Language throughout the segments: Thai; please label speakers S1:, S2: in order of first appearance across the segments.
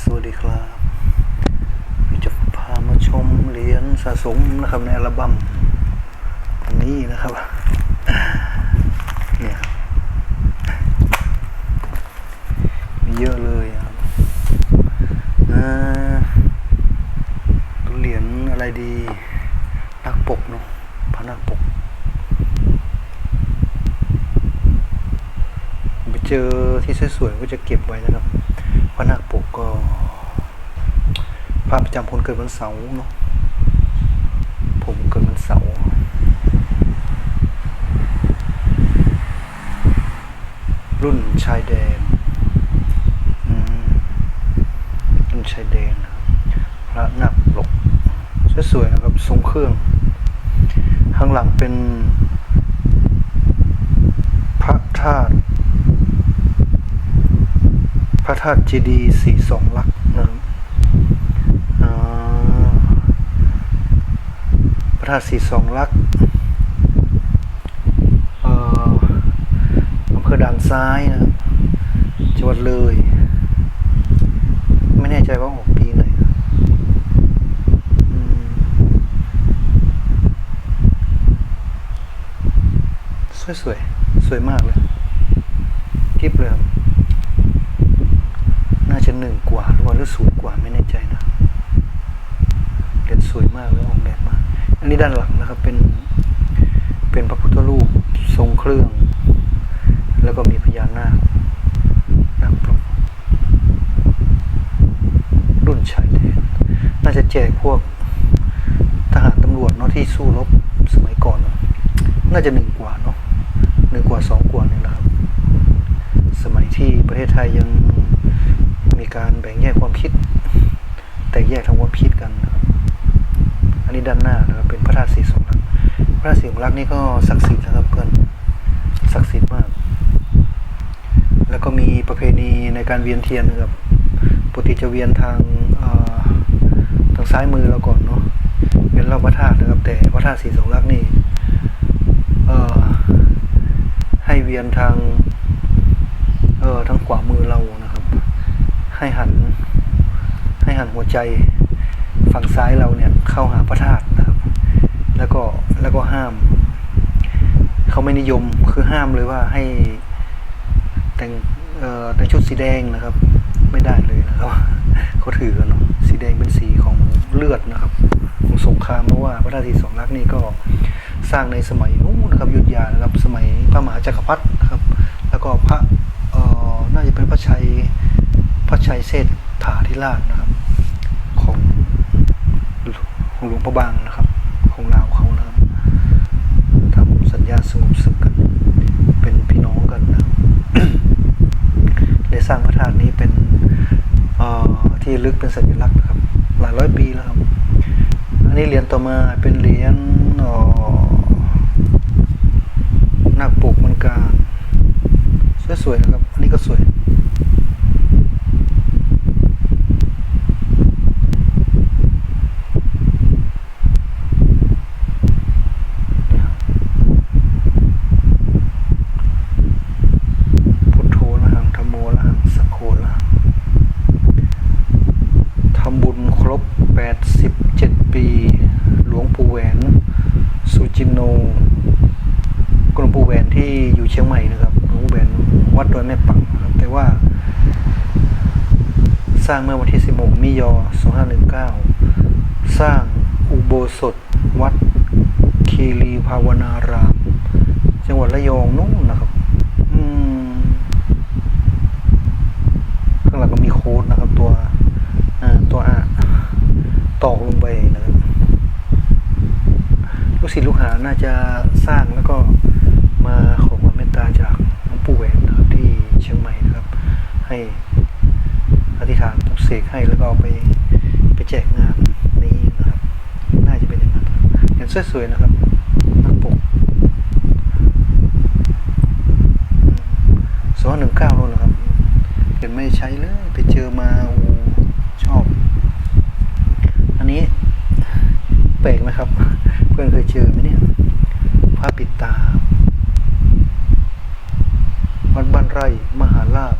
S1: สวัสดีครับจะพามาชมเหรียญสะสมนะครับในอัลบั้มอันนี้นะครับเนี่ยมีเยอะเลยครับตัวเหรียญอะไรดีนักปกเนาะพระนักปกไปเจอที่สวยๆก็จะเก็บไว้นะครับ ระนาคปกก็ภาพประจำคนเกิดวันเสาร์เนาะผมเกิดวันเสาร์รุ่นชายแดนอืมรุ่นชายแดนนะครับพระนาคปกสวยๆนะครับทรงเครื่อง ข้างหลังเป็นพระธาตุ พระธาตุเจดีย์สีสองลักษณ์นะครับพระธาตุสีสองลักษณ์เอ่ออำเภอด่านซ้ายนะจังหวัดเลย ไม่แน่ใจว่าออกปีไหนนะอืมสวยๆ สวยมากเลยทิปเลยครับน่า จะหนึ่งกว่าหรือว่าหรือศูนย์กว่าไม่แน่ใจนะเหรียญสวยมากเลยออกแบบมาก อันนี้ด้านหลังนะครับเป็นเป็นพระพุทธรูปทรงเครื่อง แล้วก็มีพญานาคนาคปรกรุ่นชายแดนน่าจะแจกพวกทหารตำรวจเนาะที่สู้รบสมัยก่อนน,ะน่าจะหนึ่งกว่าเนาะหนึ่งกว่าสองกว่านี่ยนะครับ สมัยที่ประเทศไทยยัง มีการแบ่งแยกความคิด แตกแยกทางความคิดกันนะครับอันนี้ด้านหน้านะครับเป็นพระธาตุสีสองลักพระธาตุสีสองลักนี่ก็ศักดิ์สิทธิ์นะครับเพื่อนศักดิ์สิทธิ์มาก แล้วก็มีประเพณีในการเวียนเทียนนะครับปกติจะเวียนทางทางซ้ายมือเราก่อนเนาะเวียนรอบพระธาตุนะครับ แต่พระธาตุสีสองลักนี่ให้เวียนทางเออทางขวามือเรานะ ให้หัน ให้หันหัวใจฝั่งซ้ายเราเนี่ยเข้าหาพระธาตุนะครับ แล้วก็แล้วก็ห้าม เขาไม่นิยมคือห้ามเลยว่าให้แต่งเอ่อแต่งชุดสีแดงนะครับ ไม่ได้เลยนะครับเขาถือกันเนาะสีแดงเป็นสีของเลือดนะครับของสงครามเพราะว่าพระธาตุสีสองลักษณ์นี่ก็สร้างในสมัยนู้นนะครับยุทธยานะครับสมัยพระมหาจักรพรรดินะครับ แล้วก็พระเอ่อน่าจะเป็นพระชัย ระชัยเศรษฐาธิราชนะครับ ของของหลวงพระบางนะครับ ของลาวเขานะครับทำสัญญาสงบศึกกัน เป็นพี่น้องกันนะครับเลยสร้างพระธาตุนี้เป็นที่ลึกเป็นสัญลักษณ์นะครับ หลายร้อยปีแล้วครับ อันนี้เหรียญต่อมาเป็นเหรียญนาคปกมือนกันสวยๆนะครับ อันนี้ก็สวย พุทโธละหังธรรมโมละหังสังโฆละหังทำบุญครบ 87 ปี หลวงปู่แหวน สุจิน โนกลุ่มปูแหวนที่อยู่เชียงใหม่นะครับหลวงปู่แหวนวัดดอยแม่ปังนะครับ แต่ว่า สร้างเมื่อวันที่ 16 มิยอ2519 สร้างอุโบสถวัดคีรีภาวนาราม จังหวัดระยองนู่นนะครับ อืม ข้างหลังก็มีโค้ดนะครับ ตัวอ่าตัวอะตอกลงไปนะครับลูกศิษย์ลูกหา น่าจะสร้างแล้วก็มาขอความเมตตาจากหลวงปู่แหวนนะครับที่เชียงใหม่นะครับ ให้อธิษฐานปลุกเสกให้แล้วก็ไปไปแจกงานนี้นะครับ น่าจะเป็นอย่างนั้นนะครับอย่างสวยๆนะครับน้าปกสองหนึ่งเก้านู่นเหรอครับเห็นไม่ใช้เลยไปเจอมาโอ้ชอบ อันนี้แปลกไหมครับ เพื่อนเคยเจอไหมเนี่ย ผ้าปิดตา วัดบ้านไร่ มหาลาภ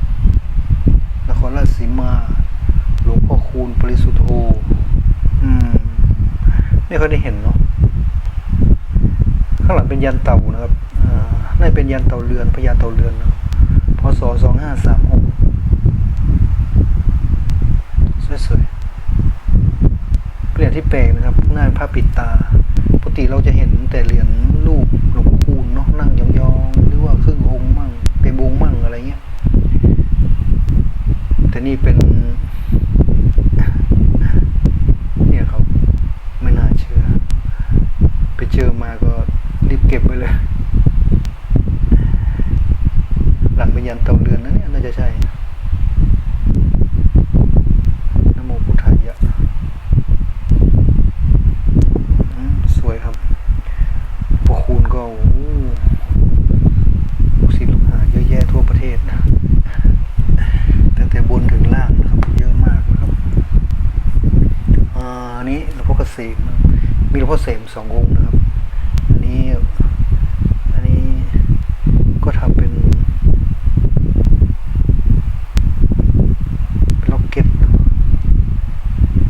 S1: นครราชสีมา หลวงพ่อคูณปริสุทธโธอืมไม่ค่อยได้เห็นเนาะข้างหลังเป็นยันเต่านะครับอ่าน่าจะเป็นยันเต่าเรือนพญาเต่าเรือนเนาะพศสองห้าสามหกสวยๆเป็นเหรียญที่แปลกนะครับหน้าเป็นผ้าปิดตา ปกติเราจะเห็นแต่เหรียญรูปหลวงพ่อคูณเนาะนั่งยองๆหรือว่าครึ่งองค์มั่งเป็นวงมั่งอะไรเงี้ยแต่นี่เป็น เนี่ยครับ ไม่น่าเชื่อ ไปเจอมาก็รีบเก็บไว้เลย หลังเป็นยันเตาเรือนนะเนี่ยน่าจะใช่นะโมพุทธายะอืมสวยครับพวกคูณก็โอ้โหลูกศิษย์ลูกหาเยอะแยะทั่วประเทศนะตั้งแต่บนถึงล่างนะครับ เยอะมากนะครับ อ่าอันนี้หลวงพ่อเกษมนะมีหลวงพ่อเสมสององค์นะครับ อันนี้ อันนี้ก็ทำเป็นเป็นล็อกเก็ตนะ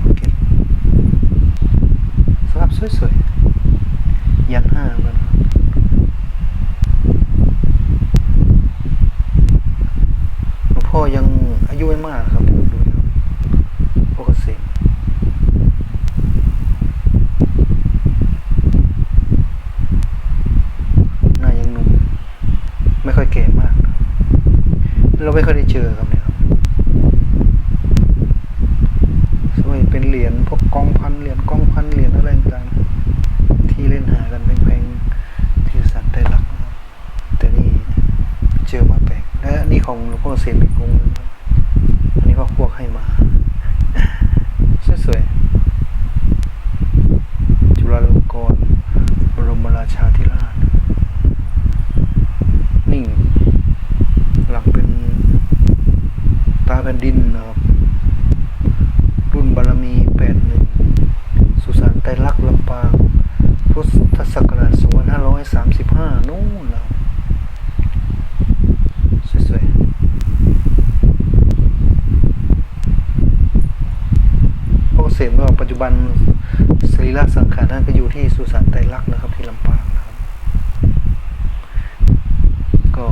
S1: ล็อกเก็ตสภาพสวยๆ ยันห้าเหมือนกันนะครับหลวงพ่อยังอายุไม่มากนะครับดูนะครับพ่อเกษม หน้ายังหนุ่ม ไม่ค่อยแก่มากนะครับเราไม่ค่อยได้เจอครับเนี่ยครับสมัยเป็นเหรียญพวกกองพันเหรียญกองพันเหรียญอะไรต่างๆที่เล่นหากันแพงๆที่สันได้รักนะครับแต่นี่เจอมาแปลกและนี่ เสมอีกงงครับอันนี้พ่อพวกให้มา สวยๆ จุฬาลงกรณ์บรมราชาธิราช นิ่ง หลังเป็นตาแผ่นดินนะครับ รุ่นบารมีแปดหนึ่ง สุสานไตรลักษณ์ลำปาง พุทธศักราช2535 นู่นแล้วย ๆพวกเสมก็ปัจจุบันสรีระสังขารท่านก็อยู่ที่สุสานไตรลักษณ์นะครับ ที่ลำปางนะครับ ก็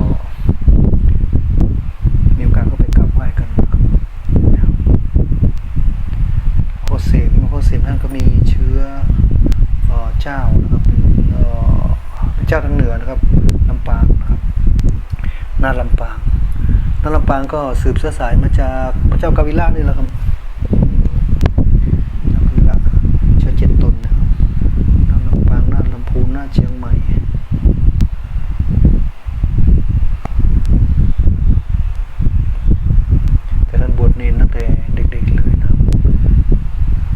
S1: มีโอกาสก็ไปกราบไหว้กันนะครับโคเสมโคเสมท่านก็มีเชื้อเจ้านะครับเป็นเจ้าทางเหนือนะครับลำปางนะครับนาลำปางนาลำปางก็สืบเชื้อสายมาจากพระเจ้ากาวิลานี่แหละครับกาวิลาเชื้อเจ็ดตนนะครับนาลำปางนาลำพูนนาเชียงใหม่ แต่ท่านบวชเนนตั้งแต่เด็กๆเลยนะครับ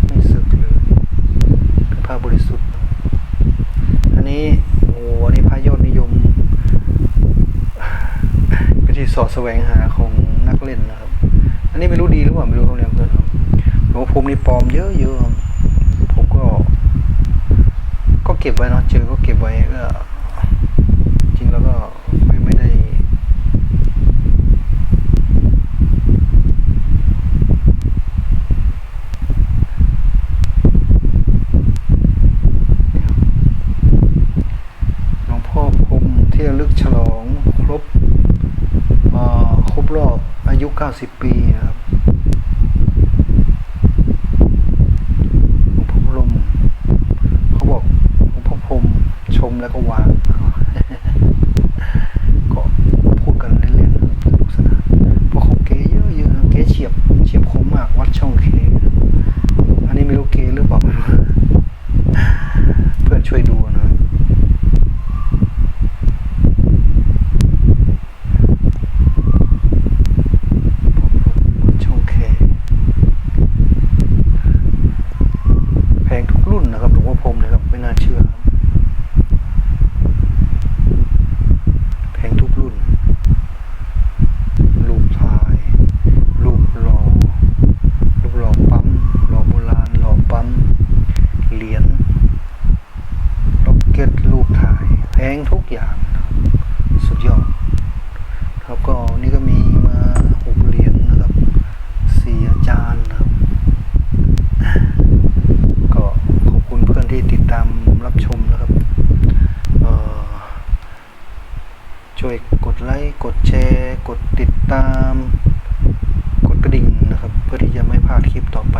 S1: ไม่สึกเลยเป็นพระบริสุทธิ์นะครับอันนี้โอ้โหอันนี้พระยอดนิยม เป็นที่สอด แสวงหาของนักเล่นนะครับ อันนี้ไม่รู้ดีหรือเปล่าไม่รู้ครับเรียเพื่อนครับหลวงภูมินี่ปลอมเยอะๆผมก็ ก็เก็บไว้นะเจอก็เก็บไว้ก็จริงแล้วก็ไม่ไม่ได้ หลวงพ่อพรหมที่ระลึกฉลองครบเอ่อครบรอบ เก้าสิบปีนะครับหลวงพ่อพรมเขาบอกหลวงพ่อพรมชมแล้วก็วาง ก็พูดกันเล่นๆนะครับสนุกสนานเพราะเขาเก๋เยอะๆนะเก๋เฉียบเฉียบคมมากวัดช่องเคนะครับอันนี้ไม่รู้เก๋หรือเปล่า เพื่อนช่วยดูนะครับ ช่องเคแพงทุกรุ่นนะครับหลวงพ่อพรหมนะครับ ไม่น่าเชื่อครับแพงทุกรุ่น รูปถ่าย รูปหล่อรูปหล่อปั๊มหล่อโบราณหล่อปั๊ม เหรียญล็อกเก็ตรูปถ่าย แพงทุกอย่างนะครับสุดยอด ครับก็นี่ก็มีมาหกเหรียญนะครับสี่อาจารย์นะครับ กด ไลค์กดแชร์ กดติดตาม กดกระดิ่งนะครับ เพื่อที่จะไม่พลาดคลิปต่อไป